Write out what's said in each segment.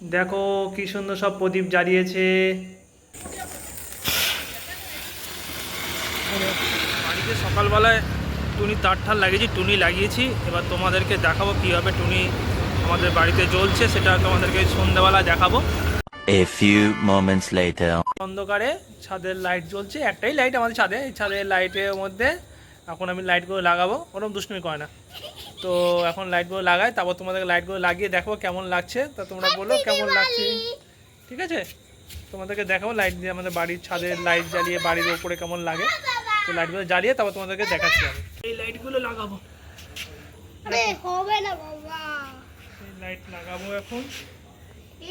দেখো কি সুন্দর সব প্রদীপ জ্বালিয়েছে বাড়িতে সকালবেলায় টুনি তার ঠার লাগিয়েছি টুনি লাগিয়েছি। এবার তোমাদেরকে দেখাবো কীভাবে টুনি আমাদের বাড়িতে জ্বলছে সেটা তোমাদেরকে সন্ধ্যাবেলা দেখাবো। A few moments later. অন্ধকারে ছাদের লাইট জ্বলছে একটাই লাইট আমাদের ছাদে এই ছাদের লাইটের মধ্যে এখন আমি লাইটগুলো লাগাবো ওরকম দুষ্টুমি করে না। তো এখন লাইটগুলো লাগাই তারপর তোমাদেরকে লাইটগুলো লাগিয়ে দেখো কেমন লাগছে। তা তোমরা বলো কেমন লাগছে। ঠিক আছে? তোমাদেরকে দেখাবো লাইট দিয়ে আমাদের বাড়ির ছাদের লাইট জ্বালিয়ে বাড়ির ওপরে কেমন লাগে। তো লাইটগুলো জ্বালিয়ে তারপর তোমাদেরকে দেখাচ্ছি আমি। এই লাইটগুলো লাগাবো। আরে হবে না বাবা। এই লাইট লাগাবো এখন।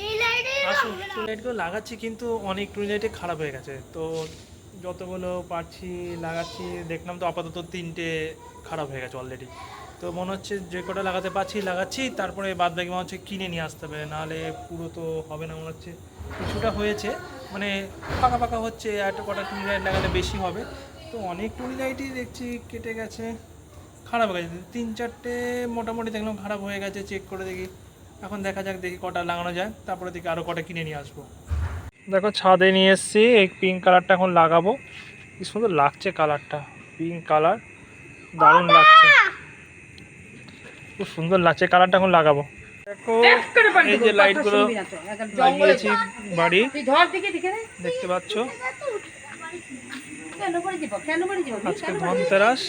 এই লাইটে আসুন লাইটগুলো লাগাচ্ছি কিন্তু অনেক টুনি লাইটে খারাপ হয়ে গেছে। তো যতগুলো পারছি লাগাচ্ছি দেখলাম তো আপাতত তিনটে খারাপ হয়ে গেছে অলরেডি তো মনে হচ্ছে যে কটা লাগাতে পারছি, লাগাচ্ছি, তারপরে বাদ বাকি মনে হচ্ছে কিনে নিয়ে আসতে হবে, নাহলে পুরো তো হবে না মনে হচ্ছে। কিছুটা হয়েছে মানে ফাঁকা ফাঁকা হচ্ছে একটা কটা টুনি লাইট লাগালে বেশি হবে। তো অনেক টুনি লাইটই দেখছি কেটে গেছে, খারাপ হয়ে গেছে। তিন চারটে মোটামুটি দেখলাম খারাপ হয়ে গেছে চেক করে দেখি। এখন দেখা যাক দেখি কটা লাগানো যায়, তারপরে দেখি আরও কটা কিনে নিয়ে আসব। দেখো ছাদে নিয়ে এসেছি, এই পিঙ্ক কালারটা এখন লাগাবো। কি সুন্দর লাগছে কালারটা পিঙ্ক কালার দারুণ লাগছে। খুব সুন্দর লাগছে কালারটা এখন লাগাবো। দেখো এই যে লাইটগুলো লাগিয়েছি বাড়ি। দেখতে পাচ্ছ? কেন করে দিব কেন করে দিব? আজকে ধনতেরাস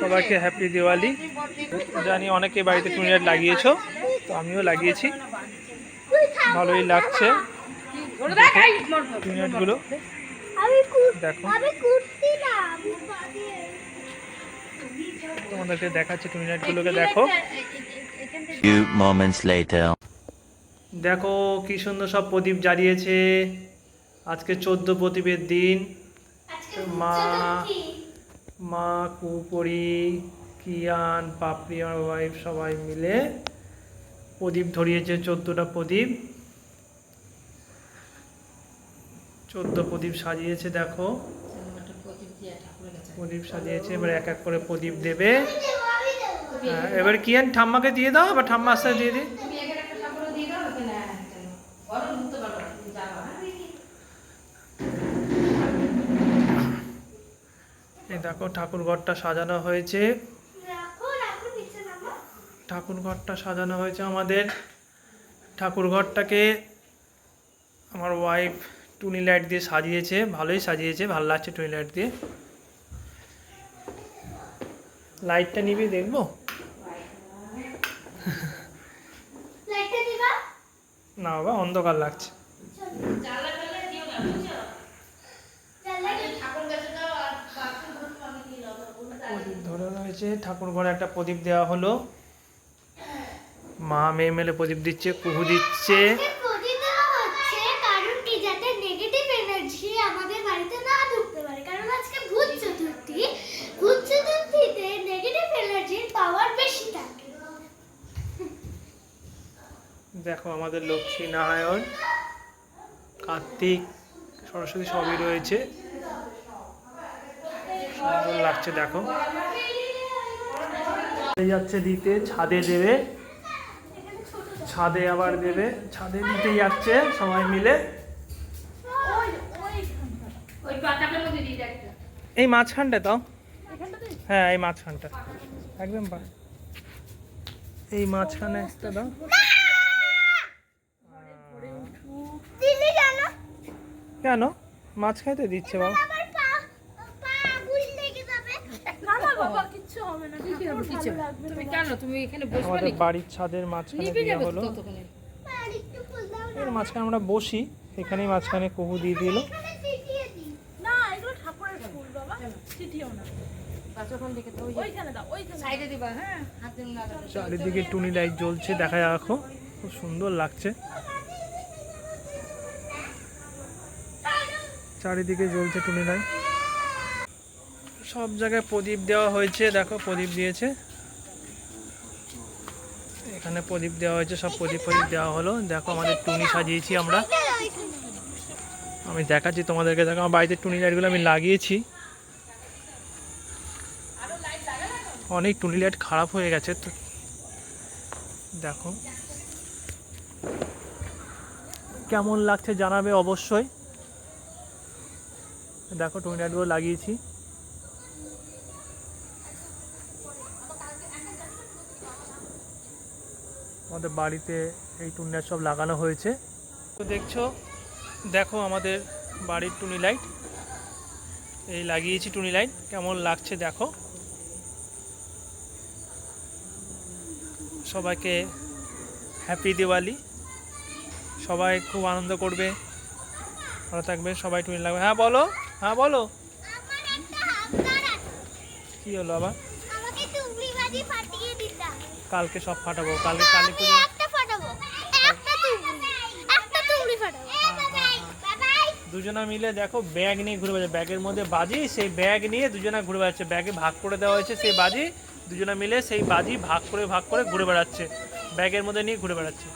সবাইকে হ্যাপি দিওয়ালি জানি অনেকে বাড়িতে টুনি লাইট লাগিয়েছো তো আমিও লাগিয়েছি। ভালোই লাগছে। ধরে দেখ তোমাদেরকে দেখাচ্ছি টুনি লাইটগুলোকে দেখো। Few moments later. দেখো কি সুন্দর সব প্রদীপ জ্বালিয়েছে আজকে চোদ্দ প্রদীপের দিন। মা মা কুপরি কিয়ান পাপড়ি আমার ওয়াইফ সবাই মিলে প্রদীপ ধরিয়েছে চোদ্দোটা প্রদীপ। চোদ্দ প্রদীপ সাজিয়েছে দেখো। প্রদীপ সাজিয়েছে এবার এক এক করে প্রদীপ দেবে। হ্যাঁ, এবার কিয়ান ঠাম্মাকে দিয়ে দাও আবার ঠাম্মা আস্তে দিয়ে দিই। দেখো। ঠাকুর ঘরটা সাজানো হয়েছে। ঠাকুর ঘরটা সাজানো হয়েছে আমাদের। ঠাকুর ঘরটাকে আমার ওয়াইফ টুনি লাইট দিয়ে সাজিয়েছে ভালোই সাজিয়েছে ভালো লাগছে টুনি লাইট দিয়ে। লাইটটা নিবি দেখব? না বাবা অন্ধকার লাগছে। প্রদীপ ধরে রয়েছে ঠাকুর ঘরে একটা প্রদীপ দেওয়া হলো। মা মেয়ে মেলে প্রদীপ দিচ্ছে কুহু দিচ্ছে প্রদীপ দেওয়া হচ্ছে কারণ কি যাতে নেগেটিভ এনার্জি আমাদের বাড়িতে না ঢুকতে পারে কারণ আজকে ভূত চতুর্থী ভূত চতুর্থীতে নেগেটিভ এনার্জির পাওয়ার বেশি থাকে দেখো আমাদের লক্ষ্মী নারায়ণ, কার্তিক, সরস্বতী সবই রয়েছে। সুন্দর লাগছে, দেখো। যাচ্ছে দিতে, ছাদে দেবে। ছাদে আবার দেবে। ছাদে দিতে যাচ্ছে সবাই মিলে। এই মাঝখানটা দাও। হ্যাঁ এই মাঝখানটা। একদম এই মাঝখানে একটা দাও দিদি জানো কেন মাঝখানে তো দিচ্ছে বাবা আমার পা পা আগুন লেগে যাবে না না বাবা কিচ্ছু হবে না কিছু হবে কিছু তুমি কেন? তুমি এখানে বসবে আমাদের বাড়ির ছাদের মাঝখানে দেওয়া হলো। এর মাঝখানে আমরা বসি। এখানেই মাঝখানে কুহু দিয়ে দিল। এখানে ছিটিয়ে দিই। না এগুলো ঠাকুরের ফুল বাবা। চিঠিও না। ততক্ষণ দেখে তো ওই ওইখানে দাও ওইখানে সাইডে দিবা হ্যাঁ? চারিদিকে টুনি লাইট জ্বলছে দেখা যাক খুব সুন্দর লাগছে। চারিদিকে জ্বলছে টুনি লাইট সব জায়গায় প্রদীপ দেওয়া হয়েছে, দেখো প্রদীপ দিয়েছে। এখানে প্রদীপ দেওয়া হয়েছে, সব প্রদীপ প্রদীপ দেওয়া হলো। দেখো আমাদের টুনি সাজিয়েছি আমরা। আমি দেখাচ্ছি তোমাদেরকে, দেখো আমার বাড়িতে টুনি লাইটগুলো আমি লাগিয়েছি। অনেক টুনি লাইট খারাপ হয়ে গেছে তো। দেখো। কেমন লাগছে জানাবে অবশ্যই। দেখো টুনি লাইটগুলো লাগিয়েছি। আমাদের বাড়িতে এই টুনি লাইট সব লাগানো হয়েছে। তো দেখছ, দেখো আমাদের বাড়ির টুনি লাইট। এই লাগিয়েছি টুনি লাইট, কেমন লাগছে দেখো। সবাইকে হ্যাপি দিওয়ালি। সবাই খুব আনন্দ করবে। ভালো থাকবে সবাই টুনি লাগবে। হ্যাঁ বলো। হ্যাঁ বলো। কি হলো আবার? কালকে সব ফাটাবো কালকে কালী পুজো। ফাটাবো। বাই বাই দুজনা মিলে দেখো ব্যাগ নিয়ে ঘুরে বেড়াচ্ছে। ব্যাগের মধ্যে বাজি সেই ব্যাগ নিয়ে দুজনা ঘুরে বেড়াচ্ছে। ব্যাগে ভাগ করে দেওয়া হয়েছে সেই বাজি দুজনা মিলে সেই বাজি ভাগ করে ভাগ করে ঘুরে বেড়াচ্ছে। ব্যাগের মধ্যে নিয়ে ঘুরে বেড়াচ্ছে।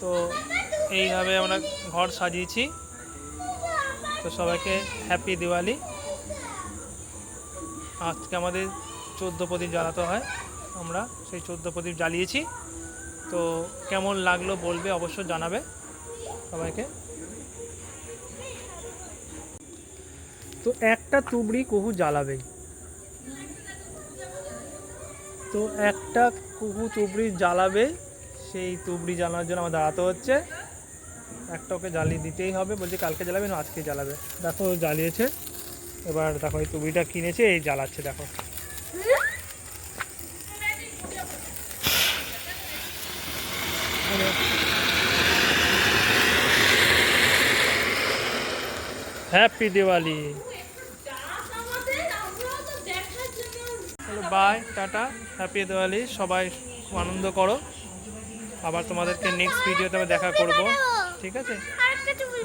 তো এইভাবে আমরা ঘর সাজিয়েছি। তো সবাইকে হ্যাপি দিওয়ালি। আজকে আমাদের চোদ্দ প্রদীপ জ্বালাতে হয়। আমরা সেই চোদ্দ প্রদীপ জ্বালিয়েছি। তো কেমন লাগল বলবে অবশ্য জানাবে। সবাইকে। তো একটা তুবড়ি কুহু জ্বালাবেই তো একটা কুহু তুবড়ি জ্বালাবে। সেই তুবড়ি জ্বালানোর জন্য আমার দাঁড়াতে হচ্ছে। একটা ওকে জ্বালিয়ে দিতেই হবে। বলছে কালকে জ্বালাবে, না আজকে জ্বালাবে। দেখো জ্বালিয়েছে। এবার দেখো, এই তুবড়িটা কিনেছে, এই জ্বালাচ্ছে, দেখো। Happy Diwali bye tata happy Diwali সবাই আনন্দ করো। আবার তোমাদেরকে নেক্সট ভিডিওতে আমি দেখা করব। ঠিক আছে?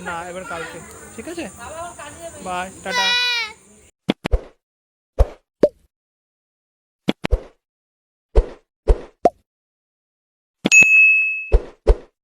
না এবার কালকে। ঠিক আছে? Bye tata.